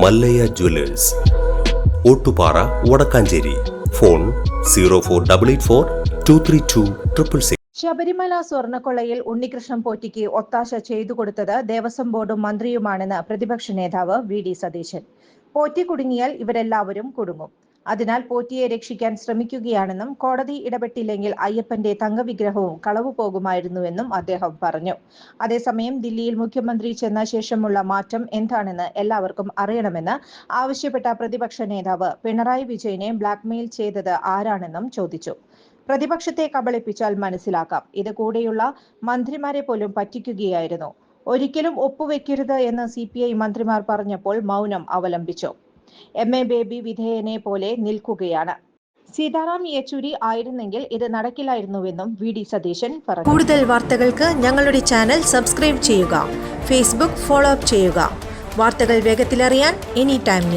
Mallayya jewellers. Ottupara Wadakkanchery. Phone zero four double eight four two three two triple six Sabarimala സ്വർണക്കൊള്ളയിൽ Unnikrishnan പോറ്റിക്ക് ഒത്താശ ചെയ്തു കൊടുത്തത് ദേവസ്വം ബോർഡും മന്ത്രിയുമാണെന്ന് പ്രതിപക്ഷ നേതാവ് വി ഡി സതീശൻ. പോറ്റി കുടുങ്ങിയാൽ ഇവരെല്ലാവരും കുടുങ്ങും. അതിനാൽ പോറ്റിയെ രക്ഷിക്കാൻ ശ്രമിക്കുകയാണെന്നും കോടതി ഇടപെട്ടില്ലെങ്കിൽ അയ്യപ്പന്റെ തങ്കവിഗ്രഹവും കളവു പോകുമായിരുന്നുവെന്നും അദ്ദേഹം പറഞ്ഞു. അതേസമയം ദില്ലിയിൽ മുഖ്യമന്ത്രി ചെന്ന ശേഷമുള്ള മാറ്റം എന്താണെന്ന് എല്ലാവർക്കും അറിയണമെന്ന് ആവശ്യപ്പെട്ട പ്രതിപക്ഷ നേതാവ് പിണറായി വിജയനെ ബ്ലാക്ക്മെയിൽ ചെയ്തത് ആരാണെന്നും ചോദിച്ചു. പ്രതിപക്ഷത്തെ കബളിപ്പിച്ചാൽ മനസ്സിലാക്കാം. ഇത് കൂടെയുള്ള മന്ത്രിമാരെ പോലും പറ്റിക്കുകയായിരുന്നു. ഒരിക്കലും ഒപ്പുവെക്കരുത് എന്ന് സി പി ഐ മന്ത്രിമാർ പറഞ്ഞപ്പോൾ മൗനം അവലംബിച്ചു. എം എ ബേബി വിധേയനെ പോലെ നിൽക്കുകയാണ്. സീതാറാം യെച്ചൂരി ആയിരുന്നെങ്കിൽ ഇത് നടക്കില്ലായിരുന്നുവെന്നും വി ഡി സതീശൻ പറഞ്ഞു. കൂടുതൽ വാർത്തകൾക്ക് ഞങ്ങളുടെ ചാനൽ സബ്സ്ക്രൈബ് ചെയ്യുക. ഫേസ്ബുക്ക് ഫോളോ അപ്പ് ചെയ്യുക. വാർത്തകൾ വേഗത്തിലറിയാൻ എനി ടൈം ന്യൂസ്.